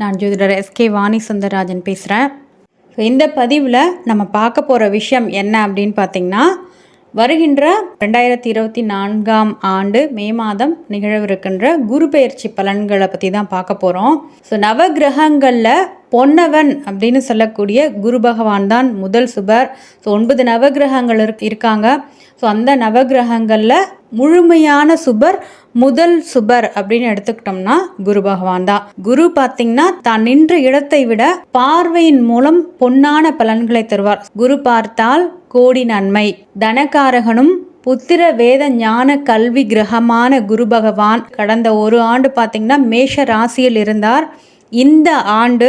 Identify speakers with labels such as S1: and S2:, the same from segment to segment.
S1: நான் ஜோதிடர் எஸ்கே வாணி சுந்தரராஜன் பேசுகிறேன் ஸோ இந்த பதிவில் நம்ம பார்க்க போகிற விஷயம் என்ன அப்படின்னு பார்த்தீங்கன்னா வருகின்ற ரெண்டாயிரத்தி இருபத்தி நான்காம் ஆண்டு மே மாதம் நிகழவிருக்கின்ற குரு பெயர்ச்சி பலன்களை பற்றி தான் பார்க்க போகிறோம் ஸோ நவகிரகங்களில் பொன்னவன் அப்படின்னு சொல்லக்கூடிய குரு பகவான் தான் முதல் சுபர். ஸோ ஒன்பது நவகிரகங்கள் இருக் இருக்காங்க. ஸோ அந்த நவகிரகங்களில் முழுமையான சுபர் முதல் சுபர் அப்படின்னு எடுத்துக்கிட்டோம்னா குரு பகவான் தான். குரு பார்த்தீங்கன்னா தான் நின்ற இடத்தை விட பார்வையின் மூலம் பொன்னான பலன்களை தருவார். குரு பார்த்தால் கோடி நன்மை. தனகாரகனும் புத்திர வேத ஞான கல்வி கிரகமான குரு பகவான் கடந்த ஒரு ஆண்டு பார்த்திங்கன்னா மேஷ ராசியில் இருந்தார். இந்த ஆண்டு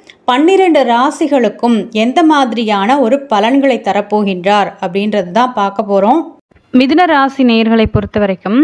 S1: பன்னிரண்டு ராசிகளுக்கும் எந்த மாதிரியான ஒரு பலன்களை தரப்போகின்றார் அப்படின்றது தான் பார்க்க போகிறோம் மிதுன ராசி நேர்களை பொறுத்த வரைக்கும்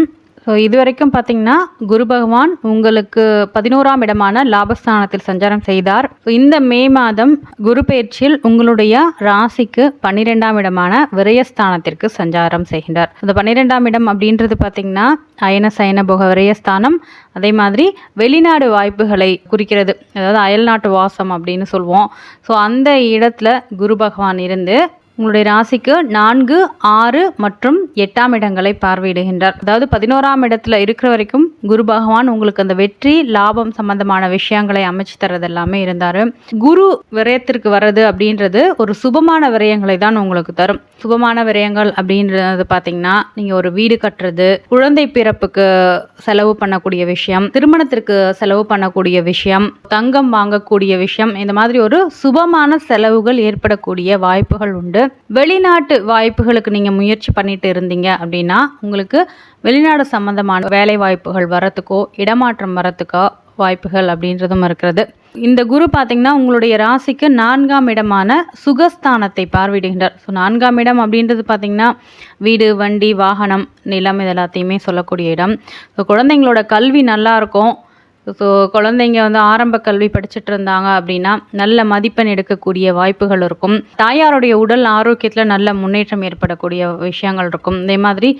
S1: இது வரைக்கும் பார்த்தீங்கன்னா குரு பகவான் உங்களுக்கு பதினோராம் இடமான லாபஸ்தானத்தில் சஞ்சாரம் செய்தார். இந்த மே மாதம் குரு பயிற்சியில் உங்களுடைய ராசிக்கு பன்னிரெண்டாம் இடமான விரயஸ்தானத்திற்கு சஞ்சாரம் செய்கின்றார். இந்த பன்னிரெண்டாம் இடம் அப்படின்றது பார்த்தீங்கன்னா அயன சயன போக விரயஸ்தானம். அதே மாதிரி வெளிநாடு வாய்ப்புகளை குறிக்கிறது. அதாவது அயல்நாட்டு வாசம் அப்படின்னு சொல்லுவோம் ஸோ அந்த இடத்துல குரு பகவான் இருந்து உங்களுடைய ராசிக்கு நான்கு ஆறு மற்றும் எட்டாம் இடங்களை பார்வையிடுகின்றார். அதாவது பதினோராம் இடத்துல இருக்கிற வரைக்கும் குரு பகவான் உங்களுக்கு அந்த வெற்றி லாபம் சம்பந்தமான விஷயங்களை அமைச்சு தர்றது எல்லாமே இருந்தார். குரு விரயத்திற்கு வர்றது அப்படின்றது ஒரு சுபமான விரயங்களை தான் உங்களுக்கு தரும். சுபமான விரயங்கள் அப்படின்றது பார்த்தீங்கன்னா நீங்கள் ஒரு வீடு கட்டுறது குழந்தை பிறப்புக்கு செலவு பண்ணக்கூடிய விஷயம் திருமணத்திற்கு செலவு பண்ணக்கூடிய விஷயம் தங்கம் வாங்கக்கூடிய விஷயம் இந்த மாதிரி ஒரு சுபமான செலவுகள் ஏற்படக்கூடிய வாய்ப்புகள் உண்டு. வெளிநாட்டு வாய்ப்புகளுக்கு நீங்கள் முயற்சி பண்ணிட்டு இருந்தீங்க அப்படின்னா உங்களுக்கு வெளிநாடு சம்பந்தமான வேலை வாய்ப்புகள் வரத்துக்கோ இடமாற்றம் வரத்துக்கோ வாய்ப்புகள் அப்படின்றதும் இருக்கிறது இந்த குரு பார்த்தீங்கன்னா உங்களுடைய ராசிக்கு நான்காம் இடமான சுகஸ்தானத்தை பார்வையிடுகின்றார். ஸோ நான்காம் இடம் அப்படின்றது பார்த்தீங்கன்னா வீடு வண்டி வாகனம் நிலம் இது எல்லாத்தையுமே சொல்லக்கூடிய இடம். ஸோ குழந்தைங்களோட கல்வி நல்லாயிருக்கும் ஸோ குழந்தைங்க வந்து ஆரம்ப கல்வி படிச்சுட்டு இருந்தாங்க அப்படின்னா நல்ல மதிப்பெண் எடுக்கக்கூடிய வாய்ப்புகள் இருக்கும். தாயாருடைய உடல் ஆரோக்கியத்தில் நல்ல முன்னேற்றம் ஏற்படக்கூடிய விஷயங்கள் இருக்கும். இதே மாதிரி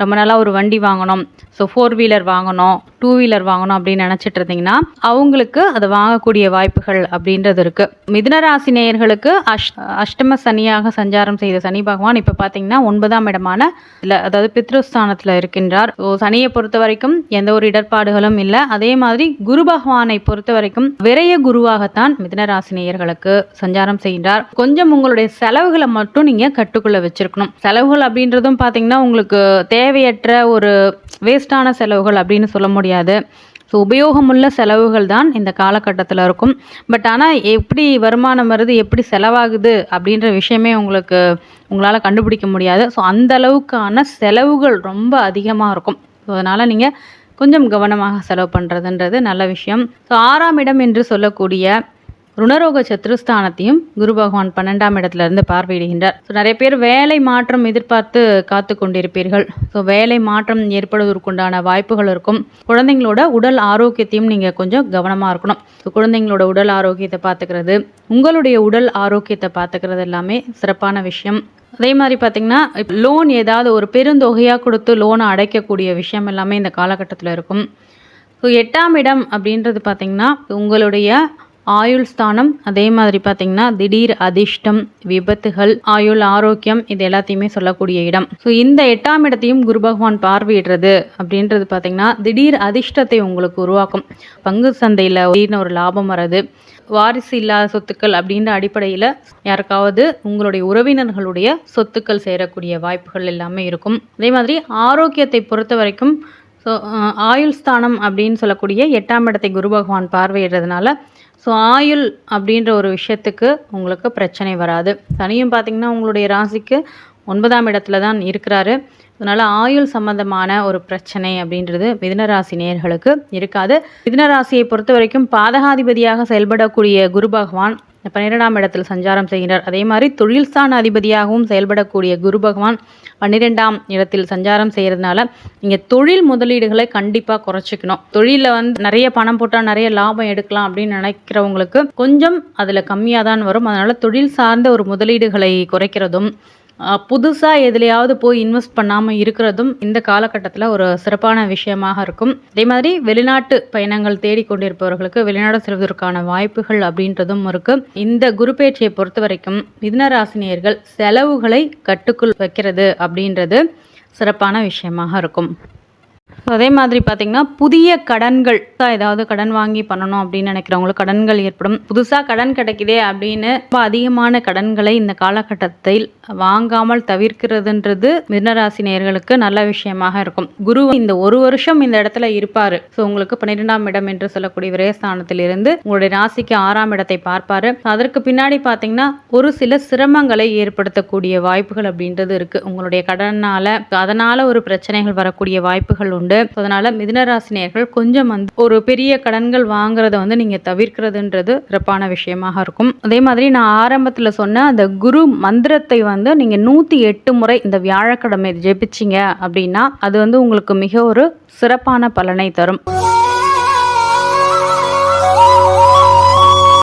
S1: ரொம்ப நாளாக ஒரு வண்டி வாங்கணும். ஸோ ஃபோர் வீலர் வாங்கணும். டூ வீலர் வாங்கணும் அப்படின்னு நினச்சிட்டு இருந்தீங்கன்னா அவங்களுக்கு அதை வாங்கக்கூடிய வாய்ப்புகள் அப்படின்றது இருக்குது மிதுனராசி நேயர்களுக்கு அஷ் அஷ்டம சனியாக சஞ்சாரம் செய்த சனி பகவான் இப்போ பார்த்தீங்கன்னா ஒன்பதாம் இடமான இல்லை அதாவது பித்ருஸ்தானத்தில் இருக்கின்றார். ஸோ சனியை பொறுத்த வரைக்கும் எந்த ஒரு இடர்பாடுகளும் இல்லை. அதே மாதிரி குரு பகவானை பொறுத்த வரைக்கும் விரைய குருவாகத்தான் மிதுனராசி நேயர்களுக்கு சஞ்சாரம் செய்கின்றார் கொஞ்சம் உங்களுடைய செலவுகளை மட்டும் நீங்கள் கட்டுக்குள்ளே வச்சிருக்கணும். செலவுகள் அப்படின்றதும் பார்த்தீங்கன்னா உங்களுக்கு தேவையற்ற ஒரு வேஸ்டான செலவுகள் அப்படின்னு சொல்ல முடியும் முடியாது. ஸோ உபயோகமுள்ள செலவுகள் தான் இந்த காலகட்டத்தில் இருக்கும். பட் ஆனால் எப்படி வருமானம் வருது எப்படி செலவாகுது அப்படின்ற விஷயமே உங்களுக்கு உங்களால் கண்டுபிடிக்க முடியாது. ஸோ அந்த அளவுக்கான செலவுகள் ரொம்ப அதிகமாக இருக்கும். ஸோ அதனால் நீங்கள் கொஞ்சம் கவனமாக செலவு பண்ணுறதுன்றது நல்ல விஷயம். ஸோ ஆறாம் இடம் என்று சொல்லக்கூடிய ருணரோக சத்ருஸ்தானத்தையும் குரு பகவான் பன்னெண்டாம் இடத்துல இருந்து பார்வையிடுகின்றார். ஸோ நிறைய பேர் வேலை மாற்றம் எதிர்பார்த்து காத்து கொண்டிருப்பீர்கள். ஸோ வேலை மாற்றம் ஏற்படுவதற்குண்டான வாய்ப்புகள் இருக்கும். குழந்தைங்களோட உடல் ஆரோக்கியத்தையும் நீங்கள் கொஞ்சம் கவனமாக இருக்கணும். ஸோ குழந்தைங்களோட உடல் ஆரோக்கியத்தை பார்த்துக்கிறது உங்களுடைய உடல் ஆரோக்கியத்தை பார்த்துக்கிறது எல்லாமே சிறப்பான விஷயம். அதே மாதிரி பார்த்தீங்கன்னா லோன் ஏதாவது ஒரு பெருந்தொகையாக கொடுத்து லோனை அடைக்கக்கூடிய விஷயம் எல்லாமே இந்த காலகட்டத்தில் இருக்கும். ஸோ எட்டாம் இடம் அப்படின்றது பார்த்தீங்கன்னா உங்களுடைய ஆயுள் ஸ்தானம் அதே மாதிரி பார்த்தீங்கன்னா திடீர் அதிர்ஷ்டம் விபத்துகள் ஆயுள் ஆரோக்கியம் இது எல்லாத்தையுமே சொல்லக்கூடிய இடம். ஸோ இந்த எட்டாம் இடத்தையும் குரு பகவான் பார்வையிடுறது அப்படின்றது பார்த்தீங்கன்னா திடீர் அதிர்ஷ்டத்தை உங்களுக்கு உருவாக்கும். பங்கு சந்தையில் திடீர்னு ஒரு லாபம் வர்றது வாரிசு இல்லாத சொத்துக்கள் அப்படின்ற அடிப்படையில் யாருக்காவது உங்களுடைய உறவினர்களுடைய சொத்துக்கள் சேரக்கூடிய வாய்ப்புகள் எல்லாமே இருக்கும். அதே மாதிரி ஆரோக்கியத்தை பொறுத்த வரைக்கும் ஸோ ஆயுள் ஸ்தானம் அப்படின்னு சொல்லக்கூடிய எட்டாம் இடத்தை குரு பகவான் பார்வையிடுறதுனால ஸோ ஆயுள் அப்படின்ற ஒரு விஷயத்துக்கு உங்களுக்கு பிரச்சனை வராது. சனியும் பார்த்திங்கன்னா உங்களுடைய ராசிக்கு ஒன்பதாம் இடத்துல தான் இருக்கிறாரு. அதனால் ஆயுள் சம்பந்தமான ஒரு பிரச்சனை அப்படின்றது மிதனராசி நேர்களுக்கு இருக்காது. மிதனராசியை பொறுத்த வரைக்கும் பாதகாதிபதியாக செயல்படக்கூடிய குரு பகவான் பன்னிரெண்டாம் இடத்தில் சஞ்சாரம் செய்கிறார் அதே மாதிரி தொழில்ஸ்தான அதிபதியாகவும் செயல்படக்கூடிய குரு பகவான் பன்னிரெண்டாம் இடத்தில் சஞ்சாரம் செய்கிறதுனால நீங்கள் தொழில் முதலீடுகளை கண்டிப்பாக குறைச்சிக்கணும். தொழிலில் வந்து நிறைய பணம் போட்டால் நிறைய லாபம் எடுக்கலாம் அப்படின்னு நினைக்கிறவங்களுக்கு கொஞ்சம் அதில் கம்மியாக தான் வரும். அதனால் தொழில் சார்ந்த ஒரு முதலீடுகளை குறைக்கிறதும் புதுசாக எதுலையாவது போய் இன்வெஸ்ட் பண்ணாமல் இருக்கிறதும் இந்த காலகட்டத்தில் ஒரு சிறப்பான விஷயமாக இருக்கும். அதே மாதிரி வெளிநாட்டு பயணங்கள் தேடிக்கொண்டிருப்பவர்களுக்கு வெளிநாடு செல்வதற்கான வாய்ப்புகள் அப்படின்றதும் இருக்குது இந்த குரு பேச்சியை பொறுத்த வரைக்கும் மிதுனராசினியர்கள் செலவுகளை கட்டுக்குள் வைக்கிறது அப்படின்றது சிறப்பான விஷயமாக இருக்கும். அதே மாதிரி பார்த்தீங்கன்னா புதிய கடன்கள் ஏதாவது கடன் வாங்கி பண்ணணும் அப்படின்னு நினைக்கிறவங்களுக்கு கடன்கள் ஏற்படும். புதுசாக கடன் கிடைக்குதே அப்படின்னு ரொம்ப அதிகமான கடன்களை இந்த காலகட்டத்தில் வாங்காமல் தவிர்க்கிறதுன்றது மிதனராசி நேர்களுக்கு நல்ல விஷயமாக இருக்கும். குரு இந்த ஒரு வருஷம் இந்த இடத்துல இருப்பார். ஸோ உங்களுக்கு பன்னிரெண்டாம் இடம் என்று சொல்லக்கூடிய விரயஸ்தானத்தில் இருந்து உங்களுடைய ராசிக்கு ஆறாம் இடத்தை பார்ப்பார். அதற்கு பின்னாடி பார்த்தீங்கன்னா ஒரு சில சிரமங்களை ஏற்படுத்தக்கூடிய வாய்ப்புகள் அப்படின்றது இருக்குது உங்களுடைய கடனால் அதனால் ஒரு பிரச்சனைகள் வரக்கூடிய வாய்ப்புகள் உண்டு. அதனால மிதுனராசினியர்கள் கொஞ்சம் வந்து ஒரு பெரிய கடன்கள் வாங்குறத வந்து நீங்க தவிர்க்கிறதுன்றது சிறப்பான விஷயமாக இருக்கும். அதே மாதிரி நான் ஆரம்பத்தில் சொன்ன அந்த குரு மந்திரத்தை வந்து நீங்க நூத்தி எட்டு முறை இந்த வியாழக்கிழமை ஜெபிச்சிங்க அப்படின்னா அது வந்து உங்களுக்கு மிக ஒரு சிறப்பான பலனை தரும்.